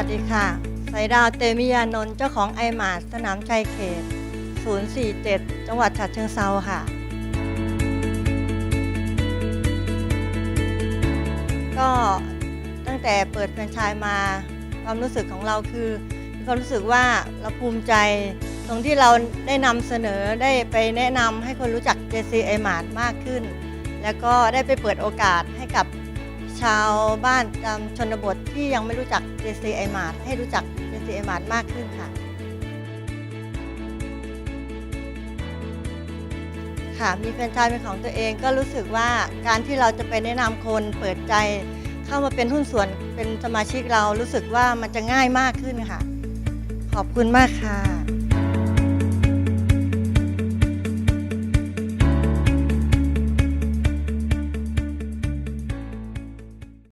ัสดีค่ะ สายดาวเตมิยานนท์เจ้าของไอมาสสนามชัยเขต 047 จังหวัดฉะเชิงเซาค่ะ ก็ตั้งแต่เปิดแฟรนไชส์มาความรู้สึกของเราคือมีความรู้สึกว่าเราภูมิใจ ตรงที่เราได้นำเสนอได้ไปแนะนำให้คนรู้จัก JC i m a r t มากขึ้น แล้วก็ได้ไปเปิดโอกาสให้กับ ชาวบ้านตามชนบทที่ยังไม่รู้จัก JC i m a r t ให้รู้จัก JC i m a r t มากขึ้นค่ะ ค่ะมีแฟรนไชส์เป็นของตัวเองก็รู้สึกว่าการที่เราจะไปแนะนำคนเปิดใจ เข้ามาเป็นหุ้นส่วนเป็นสมาชิกเรารู้สึกว่ามันจะง่ายมากขึ้นค่ะ ขอบคุณมากค่ะ